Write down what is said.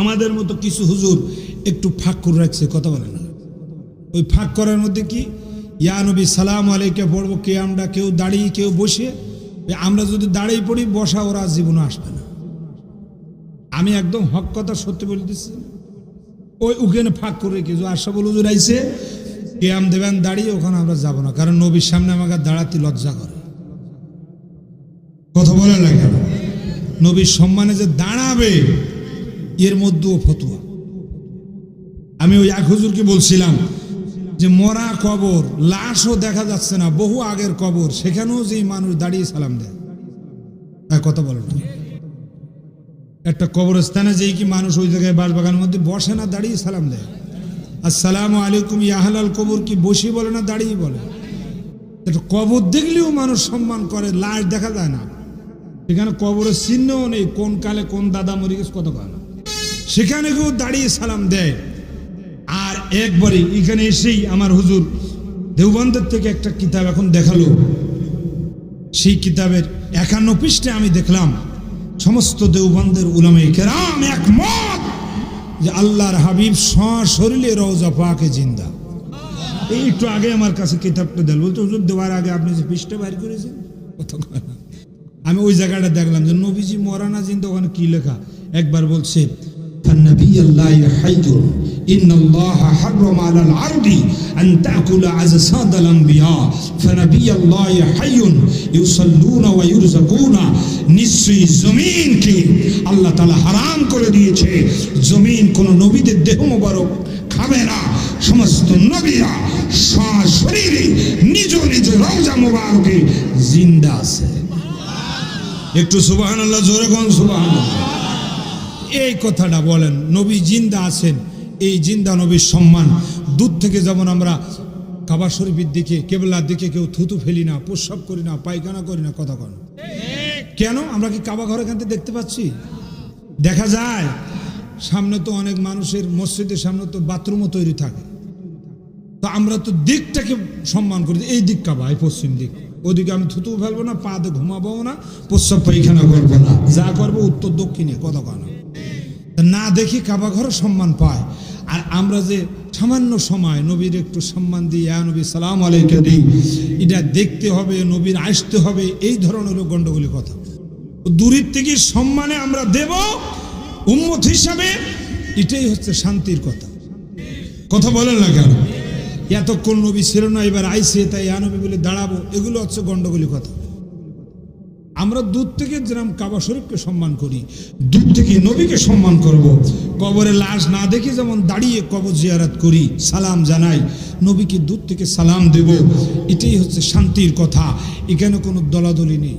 আমাদের মতো কিছু হুজুর একটু ফাঁক করে রাখছে, কথা বলে না। ওই ফাঁক করার মধ্যে কি? ইয়া নবী, সালাম আলাইকে, পড়ব কে আমরা, কেউ দাঁড়িয়ে, কেউ বসে। আমরা যদি দাঁড়িয়ে পড়ি, বসা ওরা জীবনে আসবে না। আমি একদম হক কথা সত্যি বলে দিচ্ছি। ওই ওখানে ফাঁক করে রেখেছি আশা বল হুজুর আইসে কেয়াম দেবেন, দাঁড়িয়ে ওখানে আমরা যাব না। কারণ নবীর সামনে আমাকে দাঁড়াতে লজ্জা করে। কথা বলে না নবীর সম্মানে যে দাঁড়াবে এর মধ্যেও ফতুয়া। আমি ওই এক হুজুরকে বলছিলাম যে, মরা কবর, লাশও দেখা যাচ্ছে না, বহু আগের কবর, সেখানেও যেই মানুষ দাঁড়িয়ে সালাম দেয়। হ্যাঁ কথা বলো না একটা কবরস্থানে যেই কি মানুষ ওই জায়গায় বাসবাগানের মধ্যে বসে না, দাঁড়িয়ে সালাম দেয়। আসসালামু আলাইকুম ইয়াহালাল কবর কি বসি বলে না, দাঁড়িয়ে বলে? একটা কবর দেখলেও মানুষ সম্মান করে, লাশ দেখা যায় না। সেখানে কবরের চিহ্নও নেই, কোন কালে কোন দাদা মরে গেছে, কত কাল? সেখানে কেউ দাঁড়িয়ে সালাম দেয়। আর একবারে এখানে এসেই আমার হুজুর দেওবন্দের থেকে একটা কিতাব এখন দেখাল। সেই কিতাবের একান্ন পৃষ্ঠে আমি দেখলাম, সমস্ত দেওবন্দের উলামে কেরাম একমত যে আল্লাহর হাবিব শরীরে রওজা পাকে জিন্দা। এই একটু আগে আমার কাছে কিতাবটা দিল। বলতো হুজুর, দেওয়ার আগে আপনি যে পৃষ্ঠে বাইর করেছেন? আমি ওই জায়গাটা দেখলাম যে, নবীজি মরানা জিন্দা, ওখানে কি লেখা? একবার বলছে فالنبي الله حي إن الله حرم على العرض أن تأكل أجساد الأنبياء فنبي الله حي يصلون ويرزقون নিশ্চয়ই জমিনকে আল্লাহ তালা হারাম করে দিয়েছে জমিন কোন নবীদের দেহ মোবারক খাবে না সমস্ত নবীরা শরীরে নিজ নিজ রওজা মোবারকে জিন্দা আছে একটু সুবাহান আল্লাহ জোরে কোন সুবাহান এই কথাটা বলেন, নবী জিন্দা আছেন, এই জিন্দা নবীর সম্মান। দূর থেকে যেমন আমরা কাবা শরীফের দিকে, কেবলার দিকে কেউ থুতু ফেলি না, প্রস্রাব করি না, পায়খানা করি না, কথা কন। কেন? আমরা কি কাবা ঘর থেকে দেখতে পাচ্ছি? দেখা যায়, সামনে তো অনেক মানুষের মসজিদের সামনে তো বাথরুমও তৈরি থাকে। তো আমরা তো দিকটাকে সম্মান করি, এই দিক কাবা, এই পশ্চিম দিক। ওদিকে আমি থুতু ফেলব না, পা ঘুমাবো না, প্রস্রাব পায়খানা করব না। যা করব উত্তর দক্ষিণে, কথা কয় না দেখি কাবা ঘরও সম্মান পায়। আর আমরা যে সামান্য সময় নবীর একটু সম্মান দিই, ইয়া নবী, সালাম আলাইকে দিই এটা দেখতে হবে, নবীর আসতে হবে, এই ধরনের গন্ডগোলি কথা। দূরের থেকে সম্মানে আমরা দেব, উম্মত হিসাবে এটাই হচ্ছে শান্তির কথা। কথা বলেন না কেন? এতক্ষণ নবী ছিল না, এবার আইসে তাই ইয়া নবী বলে দাঁড়াবো, এগুলো হচ্ছে গন্ডগোলি কথা। আমরা দূর থেকে যেরকম কাবা শরীফকে সম্মান করি, দূর থেকে নবীকে সম্মান করব। কবরে লাশ না দেখে যেমন দাঁড়িয়ে কবর জিয়ারাত করি, সালাম জানাই, নবীকে দূর থেকে সালাম দেব। এটাই হচ্ছে শান্তির কথা। এখানে কোনো দলাদলি নেই।